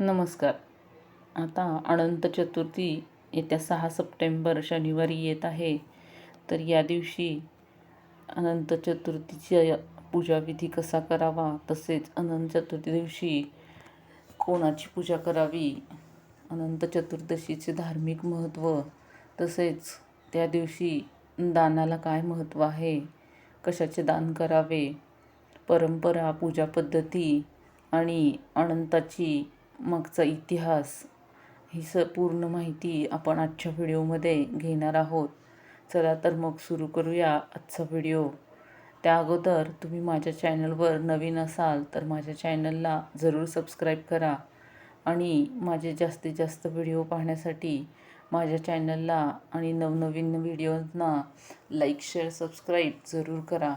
नमस्कार. आता अनंत चतुर्थी येत्या सहा सप्टेंबर शनिवारी येत आहे. तर या दिवशी अनंत चतुर्थीची पूजाविधी कसा करावा? तसेच अनंत चतुर्थी दिवशी कोणाची पूजा करावी? अनंत चतुर्दशीचे धार्मिक महत्त्व तसेच त्या दिवशी दानाला काय महत्त्व आहे? कशाचे दान करावे? परंपरा पूजा पद्धती आणि अनंताची मागचा इतिहास ही स पूर्ण माहिती आपण आजच्या व्हिडिओमध्ये घेणार आहोत. चला तर मग सुरू करूया आजचा व्हिडिओ. त्या अगोदर तुम्ही माझ्या चॅनलवर नवीन असाल तर माझ्या चॅनलला जरूर सबस्क्राईब करा आणि माझे जास्तीत जास्त व्हिडिओ पाहण्यासाठी माझ्या चॅनलला आणि नवनवीन व्हिडिओजना लाईक शेअर सबस्क्राईब जरूर करा.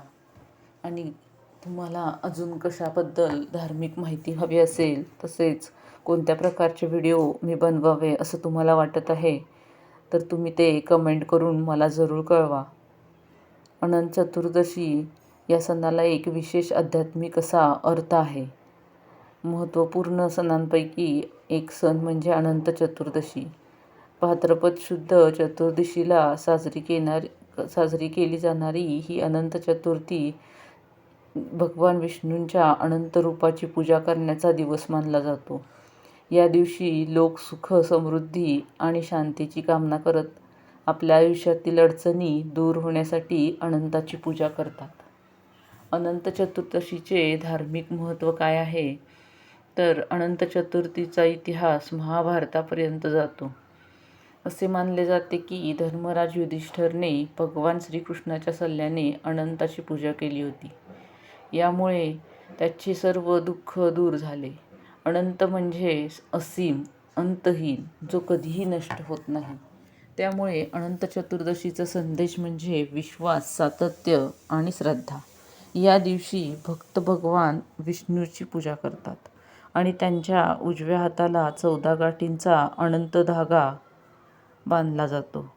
आणि तुम्हाला अजून कशाबद्दल धार्मिक माहिती हवी असेल तसेच कोणत्या प्रकारचे व्हिडिओ मी बनवावे असं तुम्हाला वाटत आहे तर तुम्ही ते कमेंट करून मला जरूर कळवा. अनंत चतुर्दशी या सणाला एक विशेष आध्यात्मिक असा अर्थ आहे. महत्त्वपूर्ण सणांपैकी एक सण म्हणजे अनंत चतुर्दशी. भाद्रपद शुद्ध चतुर्दशीला साजरी केणार साजरी केली जाणारी ही अनंत चतुर्थी भगवान विष्णूंच्या अनंत रूपाची पूजा करण्याचा दिवस मानला जातो. या दिवशी लोक सुख समृद्धी आणि शांतीची कामना करत आपल्या आयुष्यातील अडचणी दूर होण्यासाठी अनंताची पूजा करतात. अनंत चतुर्दशीचे धार्मिक महत्त्व काय आहे? तर अनंत चतुर्थीचा इतिहास महाभारतापर्यंत जातो. असे मानले जाते की धर्मराज युधिष्ठरने भगवान श्रीकृष्णाच्या सल्ल्याने अनंताची पूजा केली होती. यामुळे त्याचे सर्व दुःख दूर झाले. अनंत म्हणजे असीम अंतहीन जो कधीही नष्ट होत नाही. त्यामुळे अनंत चतुर्दशीचा संदेश म्हणजे विश्वास सातत्य आणि श्रद्धा. या दिवशी भक्त भगवान विष्णूची पूजा करतात आणि त्यांच्या उजव्या हाताला चौदा गाठींचा अनंत धागा बांधला जातो.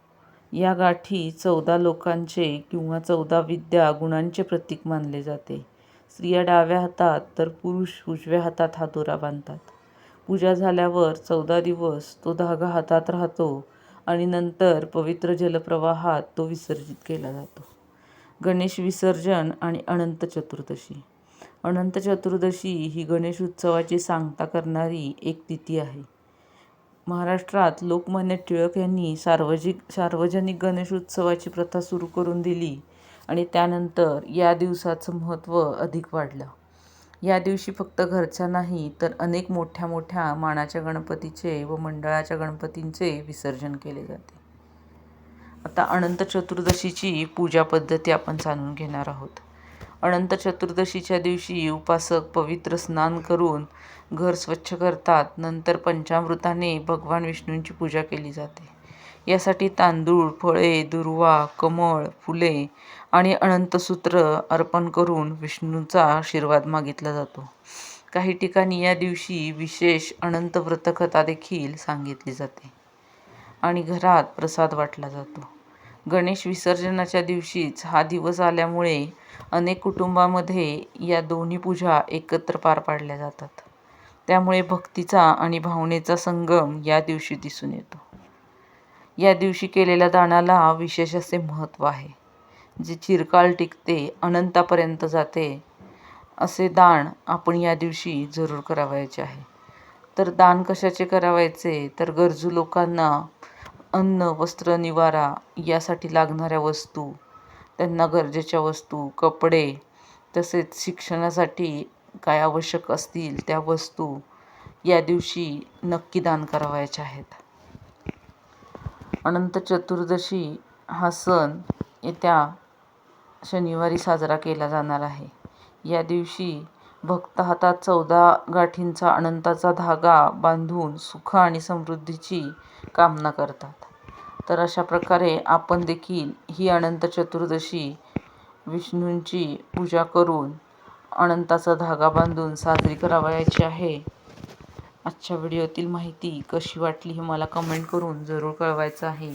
या गाठी चौदा लोकांचे किंवा चौदा विद्या गुणांचे प्रतीक मानले जाते. स्त्रिया डाव्या हातात तर पुरुष उजव्या हातात हा दोरा बांधतात. पूजा झाल्यावर चौदा दिवस तो धागा हातात राहतो आणि नंतर पवित्र जलप्रवाहात तो विसर्जित केला जातो. गणेश विसर्जन आणि अनंत चतुर्दशी. अनंत चतुर्दशी ही गणेश उत्सवाची सांगता करणारी एक तिथी आहे. महाराष्ट्रात लोकमान्य टिळक यांनी सार्वजिक सार्वजनिक गणेश उत्सवाची प्रथा सुरू करून दिली. आणि त्यानंतर या दिवसाचं महत्त्व अधिक वाढलं. या दिवशी फक्त घरच्या नाही तर अनेक मोठ्या मोठ्या मानाच्या गणपतीचे व मंडळाच्या गणपतींचे विसर्जन केले जाते. आता अनंत चतुर्दशीची पूजा पद्धती आपण जाणून घेणार आहोत. अनंत चतुर्दशीच्या दिवशी उपासक पवित्र स्नान करून घर स्वच्छ करतात नंतर पंचामृताने भगवान विष्णूंची पूजा केली जाते. यासाठी तांदूळ फळे दुर्वा कमळ फुले आणि अनंतसूत्र अर्पण करून विष्णूचा आशीर्वाद मागितला जातो. काही ठिकाणी या दिवशी विशेष अनंत व्रतकथा देखील सांगितली जाते आणि घरात प्रसाद वाटला जातो. गणेश विसर्जनाच्या दिवशीच हा दिवस आल्यामुळे अनेक कुटुंबामध्ये या दोन्ही पूजा एकत्र पार पाडल्या जातात. त्यामुळे भक्तीचा आणि भावनेचा संगम या दिवशी दिसून येतो. या दिवशी केलेल्या दानाला विशेष असे महत्त्व आहे. जे चिरकाल टिकते अनंतापर्यंत जाते असे दान आपण या दिवशी जरूर करावायचे आहे. तर दान कशाचे करावायचे? तर गरजू लोकांना अन्न वस्त्र निवारा यासाठी लागणाऱ्या वस्तू त्यांना गरजेच्या वस्तू कपडे तसेच शिक्षणासाठी काय आवश्यक असतील त्या वस्तू या दिवशी नक्की दान करावायच्या आहेत. अनंत चतुर्दशी हा सण येत्या शनिवारी साजरा केला जाणार आहे. या दिवशी भक्त हातात चौदा गाठींचा अनंताचा धागा बांधून सुख आणि समृद्धीची कामना करतात. तर अशा प्रकारे आपण देखील ही अनंत चतुर्दशी विष्णूंची पूजा करून अनंताचा धागा बांधून साजरी करावयाची आहे. आजच्या व्हिडिओतील माहिती कशी वाटली हे मला कमेंट करून जरूर कळवायचं आहे.